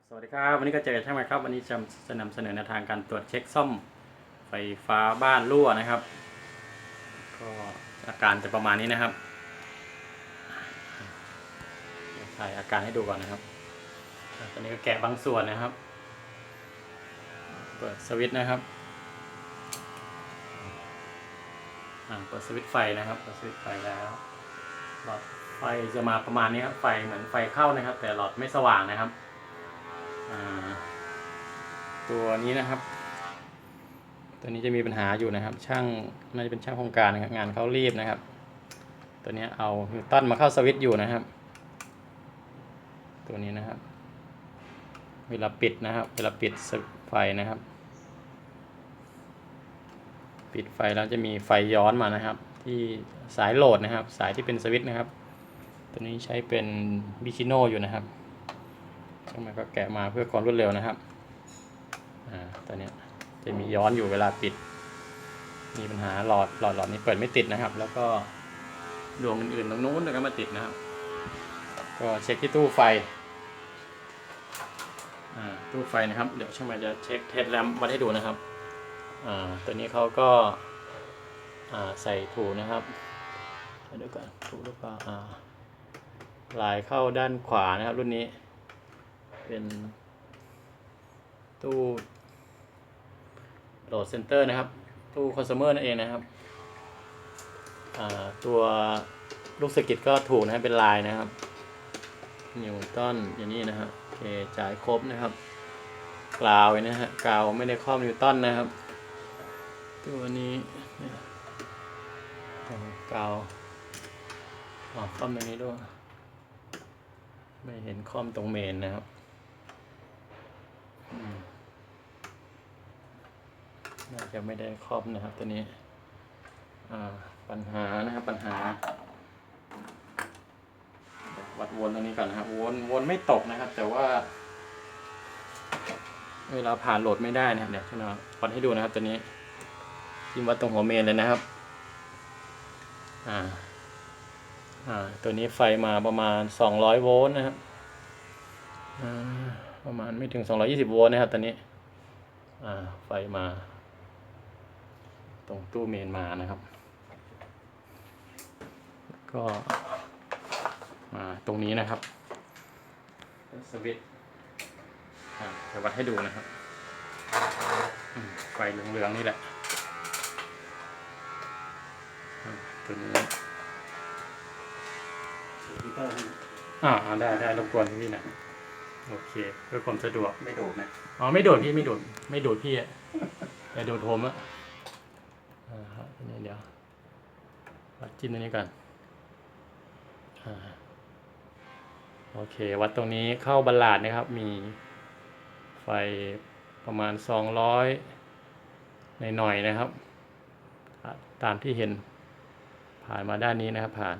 ครับสวัสดีครับวันนี้ก็เจอกันช่ไหมครับ วันนี้จะจะนำเสนอแนวทางการตรวจเช็คซ่อมไฟฟ้าบ้านรั่วนะครับ ก็อาการจะประมาณนี้นะครับถ่ายอาการให้ดูก่อนนะครับตอนนี้ก็แกะบางส่วนนะครับ เปิดสวิตช์นะครับอะเปิดสวิตช์ไฟนะครับเปิดสวิตช์ไฟแล้วหลอดไฟจะมาประมาณนี้ครับไฟเหมือนไฟเข้านะครับ แต่หลอดไม่สว่างนะครับ ตัวนี้นะครับ ตัวนี้จะมีปัญหาอยู่นะครับ ช่างน่าจะเป็นช่างโครงการนะครับงานเขารีบนะครับ ตัวนี้เอานิวตันมาเข้าสวิตช์อยู่นะครับ ตัวนี้นะครับ เวลาปิดนะครับ เวลาปิดสวิตช์ไฟนะครับ ปิดไฟแล้วจะมีไฟย้อนมานะครับ ที่สายโหลดนะครับ สายที่เป็นสวิตช์นะครับ ตัวนี้ใช้เป็นบิชิโนอยู่นะครับางมันก็แกะมาเพื่อความรวดเร็วนะครับ อ่า ตัวนี้จะมีย้อนอยู่เวลาปิด มีปัญหาหลอดหลอดหลอดนี้เปิดไม่ติดนะครับ แล้วก็ดวงอื่นๆตรงนู้นก็มาติดนะครับ ก็เช็คที่ตู้ไฟ อ่า ตู้ไฟนะครับ เดี๋ยวช่างมันจะเช็คเทสแรมวัดให้ดูนะครับ อ่า ตัวนี้เขาก็ อ่า ใส่ถูนะครับเดี๋ยวก่อนถูหรือเปล่า อ่าลายเข้าด้านขวานะครับรุ่นนี้ เป็นตู้โหลดเซนเตอร์นะครับ ตู้คอน sumer นั่นเองนะครับตัวลูกสกิดก็ถูกนะครับเป็นลายนะครับนิวตันอย่างนี้นะครับโอเคจ่ายครบนะครับกาวนะฮะกาวไม่ได้ครอบนิวตันนะครับ ตัวนี้กาวอ๋อครอบตรงนี้ด้วย ไม่เห็นคอมตรงเมนนะครับ น่าจะไม่ได้ครอบนะครับตัวนี้อ่าปัญหานะครับปัญหา วัดวนตรงนี้ก่อนนะครับวนวนไม่ตกนะครับ แต่ว่า เวลาผ่านโหลดไม่ได้นะครับเดี๋ยวช่วยวัดให้ดูนะครับ ตัวนี้จิ้มวัดตรงหัวเมนเลยนะครับ อ่า อ่า ตัวนี้ไฟมาประมาณ200โวลต์นะครับอ่า ประมาณไม่ถึง 220 โวลต์นะครับตอนนี้ อ่า ไฟมา ตรงตู้เมนมานะครับ ก็มาตรงนี้นะครับ สวิตช์อ่าจะวัดให้ดูนะครับอืมไฟเหลืองๆนี่แหละอ่าตัวนี้อ่าอ่าได้ได้รบกวนพี่นะ โอเคเพื่อความสะดวก ไม่ดูดนะอ๋อไม่โดดพี่ไม่โดดไม่โดดพี่อะแต่โดดผมอะอ่าครับอันนี้เดี๋ยววัดจิ้มตรงนี้ก่อนอ่าโอเค วัดตรงนี้เข้าบัลลาดนะครับ มีไฟประมาณสองร้อยหน่อยๆนะครับอะตามที่เห็นผ่านมาด้านนี้นะครับ ผ่าน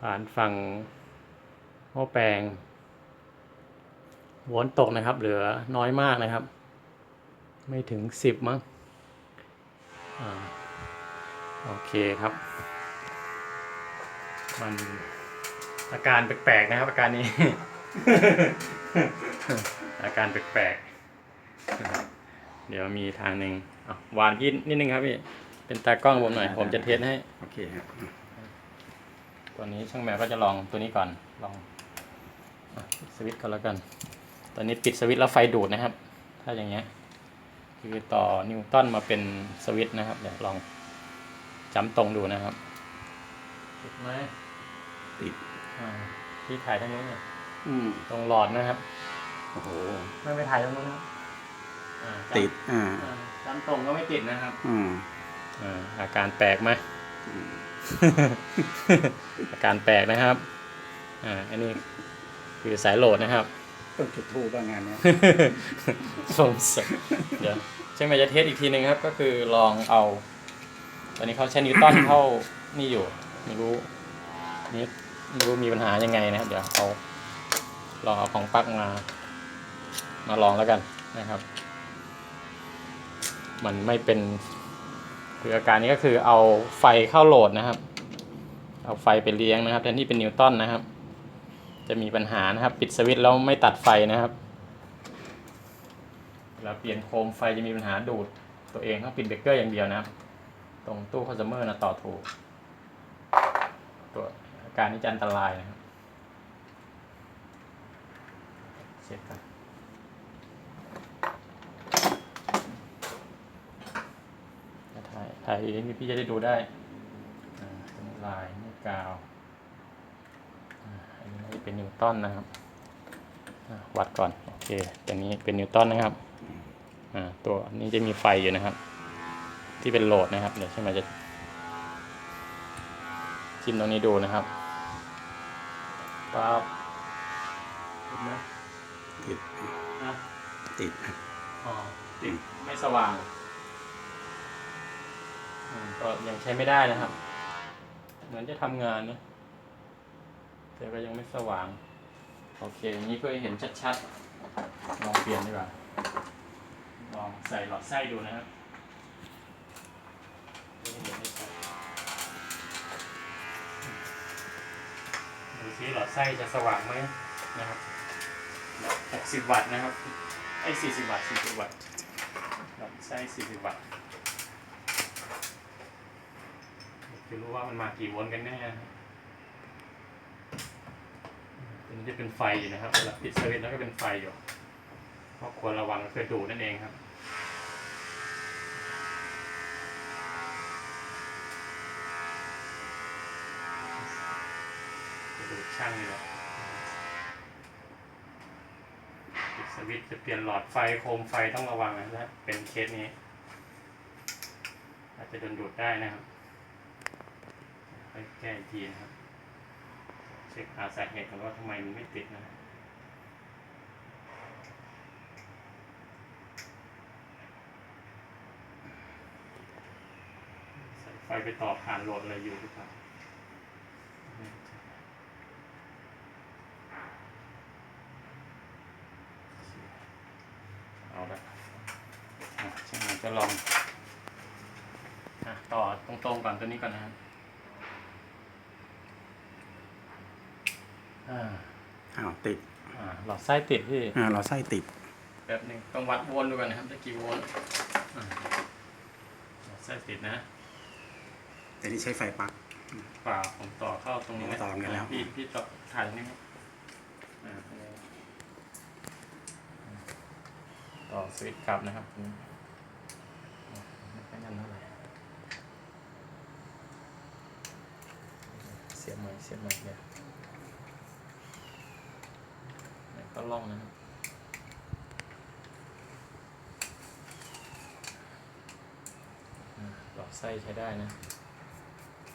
ผ่านฝั่งหม้อแปลง โวลต์ตกนะครับ เหลือน้อยมากนะครับ ไม่ถึงสิบมั้งอ่าโอเคครับ มันอาการแปลกๆนะครับอาการนี้ อาการแปลกๆนะครับเดี๋ยวมีทางหนึ่งอะวานยินนิดนึงครับพี่ เป็นตากล้องผมหน่อย ผมจะเทสให้ โอเคครับตัวนี้ช่างแมวก็จะลองตัวนี้ก่อน ลองอะปิดสวิตช์ก่อนแล้วกัน ตอนนี้ปิดสวิตช์แล้วไฟดูดนะครับ ถ้าอย่างเงี้ย คือต่อนิวตันมาเป็นสวิตช์นะครับเดี๋ยวลองจำตรงดูนะครับติดไหมติดอ่าที่ถ่ายทั้งนู้นเนี่ยอืมตรงหลอดนะครับโอ้โหไม่ไปถ่ายตรงนู้นนะครับอ่าจำติดอ่าอ่าจำตรงก็ไม่ติดนะครับอืมอ่าอาการแปลกไหมอืมอาการแปลกนะครับ อ่า อันนี้คือสายโหลดนะครับ ต้องจุดทูบ้างงานเนี้ยสงสัยเดี๋ยวช่างแมจะเทสอีกทีหนึ่งครับ ก็คือลองเอา ตอนนี้เขาใช้นิวตันเข้านี่อยู่ไม่รู้นี่ไม่รู้มีปัญหายังไงนะครับ เดี๋ยวเอาลองเอาของปลั๊กมา มาลองแล้วกันนะครับ มันไม่เป็นคืออาการนี้ก็คือเอาไฟเข้าโหลดนะครับ เอาไฟไปเลี้ยงนะครับแทนที่เป็นนิวตันนะครับ จะมีปัญหานะครับ ปิดสวิตช์แล้วไม่ตัดไฟนะครับวลาเปลี่ยนโคมไฟจะมีปัญหาดูดตัวเองต้องปิดเบรกเกอร์อย่างเดียวนะครับ ตรงตู้คอน sumer นะต่อถูก ตัวอาการนี้จะอันตรายนะครับเช็คกันถ่ายถ่ายเองพี่จะได้ดูได้ลายนี่กาว นนี้เป็นนิวตันนะครับอ่าวัดก่อนโอเคตัวนี้เป็นนิวตันนะครับอ่าตัวนี้จะมีไฟอยู่นะครับ ที่เป็นโหลดนะครับเดี๋ยวใช่ไหมจะจิ้มตรงนี้ดูนะครับปั๊บเห็นไหมติดอะติดอ๋อติดไม่สว่างอืมก็ยังใช้ไม่ได้นะครับ เหมือนจะทำงานนะ แต่ก็ยังไม่สว่าง โอเคอย่างนี้เพื่อให้เห็นชัดๆ ลองเปลี่ยนดีกว่า ลองใส่หลอดไส้ดูนะครับดูซิหลอดไส้จะสว่างไหมนะครับ 60 วัตต์นะครับ ไอ้ 40 วัตต์ 40 วัตต์ หลอดไส้ 40 วัตต์จะรู้ว่ามันมากี่โวลต์กันแน่นะครับตัวนี้ จะเป็นไฟอยู่นะครับเวลาปิดสวิตช์แล้วก็เป็นไฟอยู่เพราะควรระวังเคยดูดนั่นเองครับดูช่างนี่ปิดสวิตช์จะเปลี่ยนหลอดไฟโคมไฟต้องระวังนะถ้าเป็นเคสนี้อาจจะโดนดูดได้นะครับค่อยแก้ทีนะครับ ช็คหาสาเหตุกันว่าทำไมมันไม่ติดนะใส่ไฟไปต่อผ่านโหลดอะไรอยู่หรือเปล่าเอาละช่างมันจะลองอต่อตรงๆก่อนตัวนี้ก่อนนะครับ อ่าอ้าวติดอ่าหลอดไส้ติดพี่อ่าเราไส้ติดแบบหนึ่งต้องวัดโวลต์ดูกันนะครับได้กี่โวลต์อ่าหลอดไส้ติดนะแต่นี่ใช้ไฟปลั๊กเปล่าผมต่อเข้าตรงนี้นะต่อกันแล้วะพี่พี่ต่อถ่ายตรงนี้ไหมอ่าตรงนี้ต่อสวิตช์กลับนะครับตรงนี้อ่าไม่ค่อยนั่นเท่าไหร่เสียบใหม่เสียบใหม่เดี๋ยวแล้ว ก็ล่องนะครับอ่าหลอดไส้ใช้ได้นะ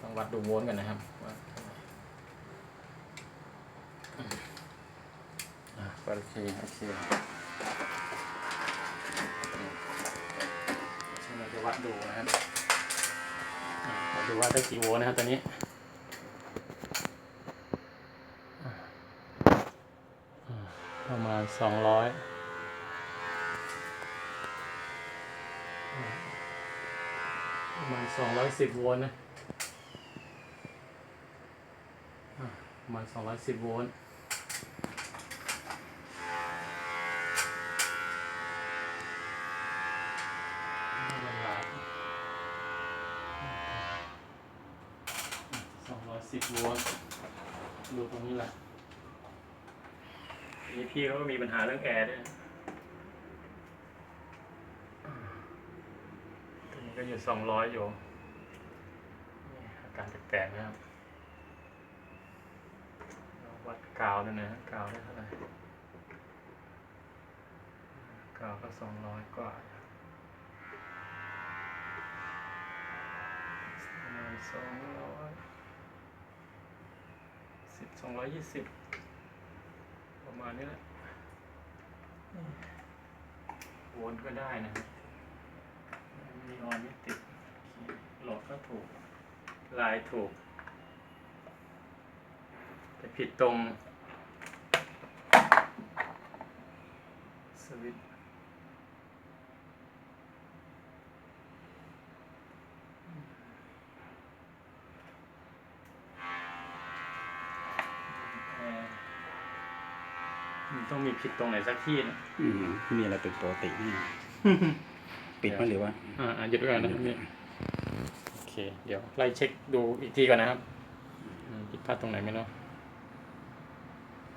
ต้องวัดดูโวลต์กันนะครับว่าเท่าไหร่อะโอเค โอเคใช่ไหมจะวัดดูนะครับอะวัดดูว่าได้กี่โวลต์นะครับตอนนี้อะอะประมาณ สองร้อยประมาณสองร้อยสิบโวลต์นะประมาณ210โวลต์ละลาย210โวลต์ดูตรงนี้แหละ นี่พี่เขาก็มีปัญหาเรื่องแอร์ด้วยตัวนี้ก็อยู่200อยู่นี่อาการแปลกๆนะครับวัดกาวด้วยนะกาวได้เท่าไหร่กาวก็สองร้อยกว่าสองร้อยสิบสองร้อยยี่สิบ ประมาณนี้แหละโวนก็ได้นะครับมีออนไม่ติดโหลดก็ถูก ลายถูก แต่ผิดตรงสวิตช์แอร์อืม ต้องมีผิดตรงไหนสักที่นะอืมมีอะไรเป็นปกตินี่ปิดไหมหรือว่าอ่าอ่าหยุดไว้ก่อนนะครับนี่โอเค เดี๋ยวไล่เช็คดูอีกทีก่อนนะครับอืมผิดพลาดตรงไหนไม่รู้